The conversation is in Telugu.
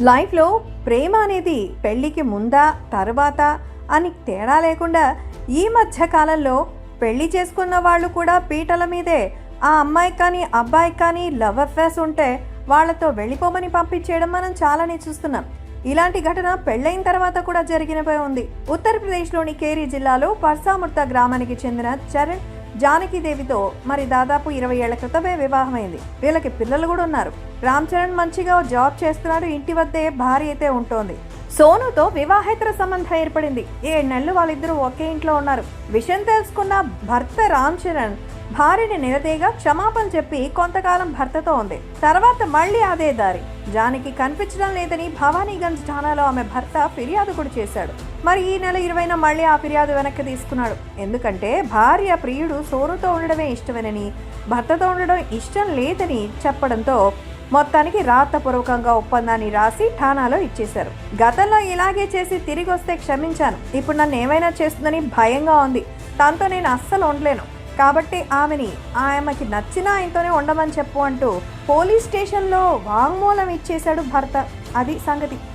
లైఫ్లో ప్రేమ అనేది పెళ్ళికి ముందా తర్వాత అని తేడా లేకుండా ఈ మధ్య కాలంలో పెళ్ళి చేసుకున్న వాళ్ళు కూడా పీటల మీదే ఆ అమ్మాయికి కానీ అబ్బాయికి కానీ లవ్ అఫేర్స్ ఉంటే వాళ్ళతో వెళ్ళిపోమని పంపించేయడం మనం చాలానే చూస్తున్నాం. ఇలాంటి ఘటన పెళ్ళైన తర్వాత కూడా జరిగినపై ఉంది. ఉత్తరప్రదేశ్లోని కేరీ జిల్లాలో పర్సాముర్త గ్రామానికి చెందిన చరణ్ జానకిదేవితో మరి దాదాపు ఇరవై ఏళ్ళ క్రితమే వివాహమైంది. వీళ్ళకి పిల్లలు కూడా ఉన్నారు. రామ్ చరణ్ మంచిగా జాబ్ చేస్తున్నాడు. ఇంటి వద్దే భార్య అయితే ఉంటోంది. సోనుతో వివాహేతర సంబంధం ఏర్పడింది. ఏడు నెలలు వాళ్ళిద్దరూ ఒకే ఇంట్లో ఉన్నారు. విషయం తెలుసుకున్న భర్త రామ్ చరణ్ భార్యని నిలదీగా క్షమాపణ చెప్పి కొంతకాలం భర్తతో ఉంది. తర్వాత మళ్ళీ అదే దారి. జానకి కనిపించడం లేదని భవానీగంజ్ ఠానాలో ఆమె భర్త ఫిర్యాదు కూడా చేశాడు. మరి ఈ నెల ఇరవైన మళ్ళీ ఆ ఫిర్యాదు వెనక్కి తీసుకున్నాడు. ఎందుకంటే భార్య ప్రియుడు సోరుతో ఉండడమే ఇష్టమేనని భర్తతో ఉండడం ఇష్టం లేదని చెప్పడంతో మొత్తానికి రాతపూర్వకంగా ఒప్పందాన్ని రాసి ఠానాలో ఇచ్చేశారు. గతంలో ఇలాగే చేసి తిరిగి వస్తే క్షమించాను. ఇప్పుడు నన్ను ఏమైనా చేస్తుందని భయంగా ఉంది. దాంతో నేను అస్సలు ఉండలేను. కాబట్టి ఆమెని ఆమెకి నచ్చిన ఆయనతోనే ఉండమని చెప్పు అంటూ పోలీస్ స్టేషన్లో వాంగ్మూలం ఇచ్చేశాడు భర్త. అది సంగతి.